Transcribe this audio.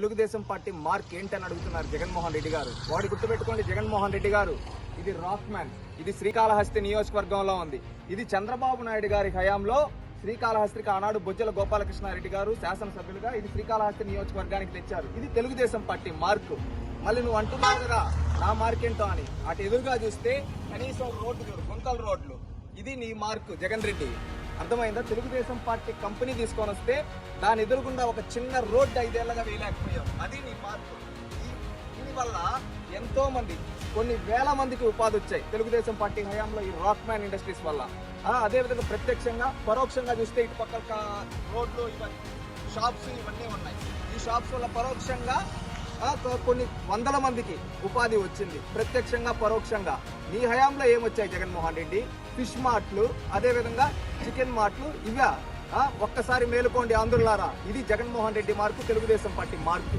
Telugu Desam party mark ఏంటని అడుగుతున్నారు జగన్మోహన్ రెడ్డి గారు. వాడు గుర్తుపెట్టుకోండి జగన్మోహన్ రెడ్డి గారు. ఇది రాక్ మ్యాన్ ఇది శ్రీకాళహస్తి నియోజకవర్గంలో ఉంది. ఇది చంద్రబాబు నాయుడు గారి హయాంలో శ్రీకాళహస్తికి ఆనాడు బొజ్జల గోపాలకృష్ణారెడ్డి గారు శాసనసభ్యులుగా ఇది శ్రీకాళహస్తి నియోజకవర్గానికి తెచ్చారు. ఇది తెలుగుదేశం పార్టీ మార్కు. మళ్ళీ నువ్వు అంటున్నావు కదా నా మార్క్ ఏంటో అని. అటు ఎదురుగా చూస్తే కనీసం రోడ్డు చూడు గుంతల రోడ్లు. ఇది నీ మార్కు జగన్ రెడ్డి. అర్థమైందా? తెలుగుదేశం పార్టీ కంపెనీ తీసుకొని వస్తే దాని ఎదురుగుండా ఒక చిన్న రోడ్డు ఐదేళ్ళగా వేయలేకపోయాం. అది నీ మార్పు. దీనివల్ల ఎంతో మంది కొన్ని వేల మందికి ఉపాధి వచ్చాయి తెలుగుదేశం పార్టీ హయాంలో ఈ రాక్ మ్యాన్ ఇండస్ట్రీస్ వల్ల. అదేవిధంగా అదే విధంగా ప్రత్యక్షంగా పరోక్షంగా చూస్తే ఇటు పక్క రోడ్లు ఇవన్నీ షాప్స్ ఇవన్నీ ఉన్నాయి. ఈ షాప్స్ వల్ల పరోక్షంగా కొన్ని వందల మందికి ఉపాధి వచ్చింది. ప్రత్యక్షంగా పరోక్షంగా. నీ హయాంలో ఏమొచ్చాయి జగన్మోహన్ రెడ్డి? ఫిష్ మార్ట్లు అదేవిధంగా చికెన్ మార్ట్లు ఇవా ఒక్కసారి మేలుకోండి ఆంధ్రులారా. ఇది జగన్మోహన్ రెడ్డి మార్కు తెలుగుదేశం పార్టీ మార్పు